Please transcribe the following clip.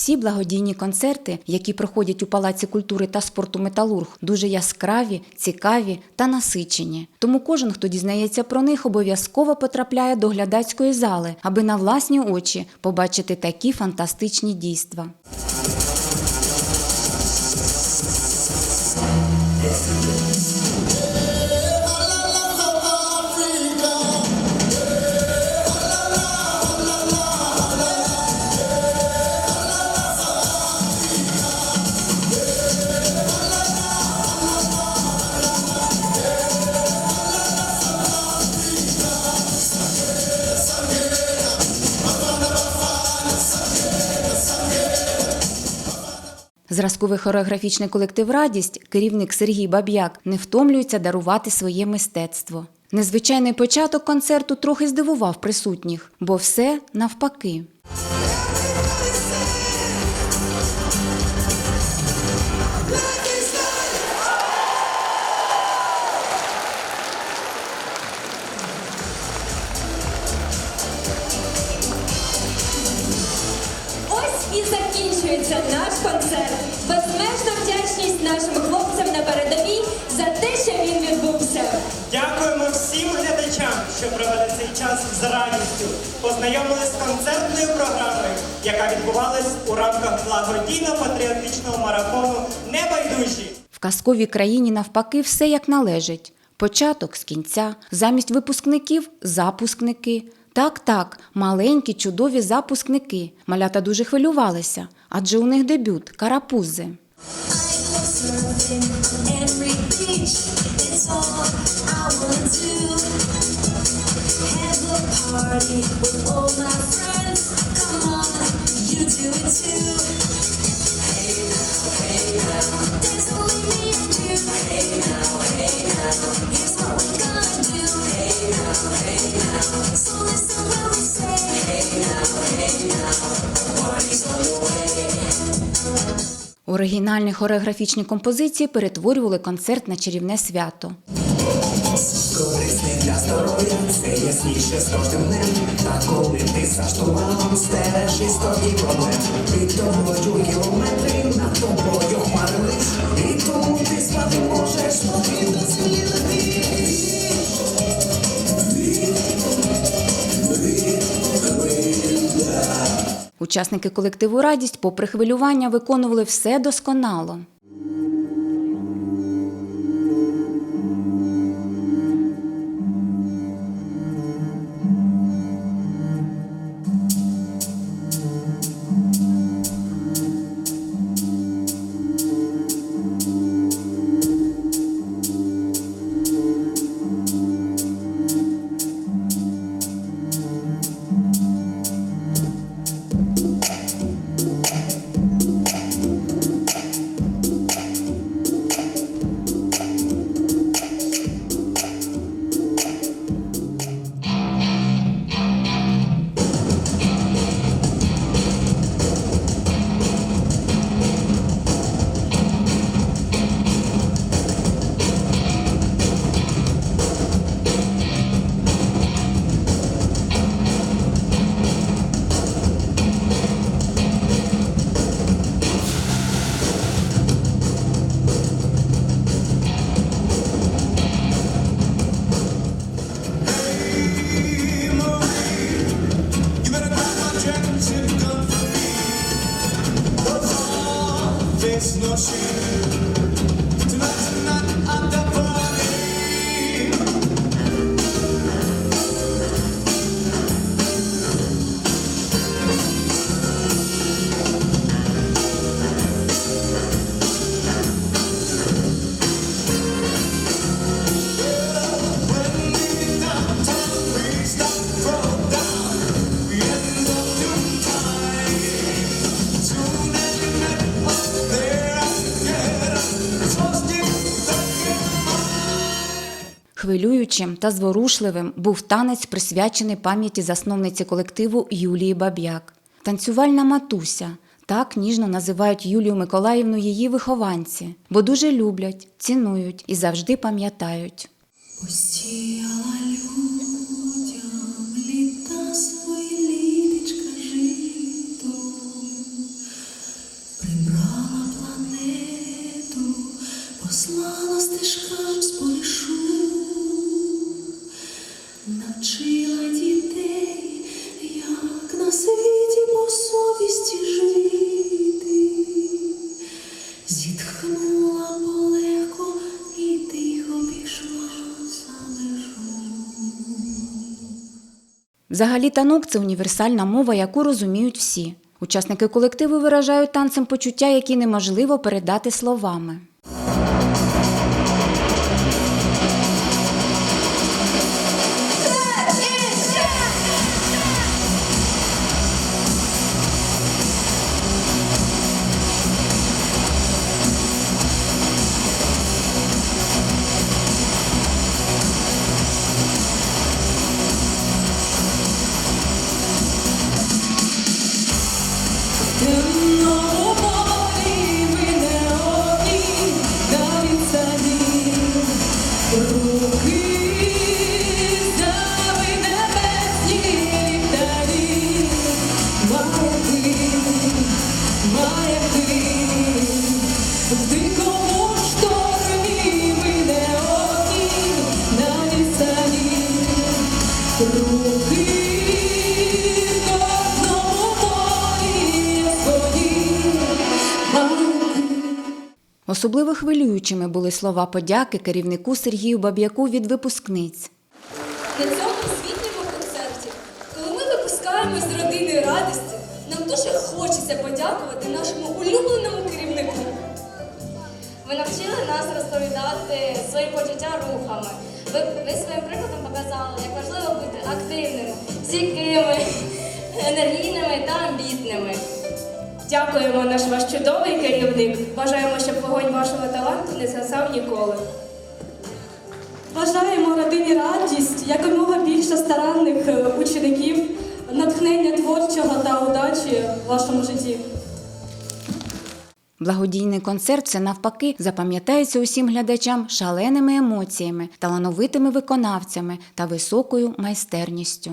Всі благодійні концерти, які проходять у Палаці культури та спорту Металург, дуже яскраві, цікаві та насичені. Тому кожен, хто дізнається про них, обов'язково потрапляє до глядацької зали, аби на власні очі побачити такі фантастичні дійства. Зразковий хореографічний колектив Радість, керівник Сергій Баб'як, не втомлюється дарувати своє мистецтво. Незвичайний початок концерту трохи здивував присутніх, бо все навпаки. І закінчується наш концерт. Безмежна вдячність нашим хлопцям на передовій за те, що він відбувся. Дякуємо всім глядачам, що провели цей час з радістю, познайомились з концертною програмою, яка відбувалась у рамках благодійно-патріотичного марафону Небайдужі. В казковій країні навпаки все як належить. Початок з кінця, замість випускників запускники. Так, так, маленькі чудові запускники. Малята дуже хвилювалися, адже у них дебют карапузи. party with all my friends. Come on, you do it too. Оригінальні хореографічні композиції перетворювали концерт на чарівне свято. Корисний для здоров'я, все ясніше з кожним днем. Та коли ти за штурвалом стежиш із проблем. Під тобою кілометри, над тобою хмарились. І тому ти спати можеш, потрібно Учасники колективу Радість, попри хвилювання, виконували все досконало. noches Хвилюючим та зворушливим був танець, присвячений пам'яті засновниці колективу Юлії Баб'як. Танцювальна матуся. Так ніжно називають Юлію Миколаївну її вихованці, бо дуже люблять, цінують і завжди пам'ятають. Взагалі танок це універсальна мова, яку розуміють всі. Учасники колективу виражають танцем почуття, які неможливо передати словами. Особливо хвилюючими були слова подяки керівнику Сергію Баб'яку від випускниць. На цьому освітньому концерті, коли ми випускаємось з родиною радості, нам дуже хочеться подякувати нашому улюбленому керівнику. Ви навчили нас розповідати свої почуття рухами. Ви, ви своїм прикладом показали, як важливо бути активними, стійкими, енергійними та амбітними. Дякуємо, наш ваш чудовий керівник. Бажаємо, щоб вогонь вашого таланту не згасав ніколи. Бажаємо родині радість, якомога більше старанних е, учеників, натхнення творчого та удачі в вашому житті. Благодійний концерт це навпаки запам'ятається усім глядачам шаленими емоціями, талановитими виконавцями та високою майстерністю.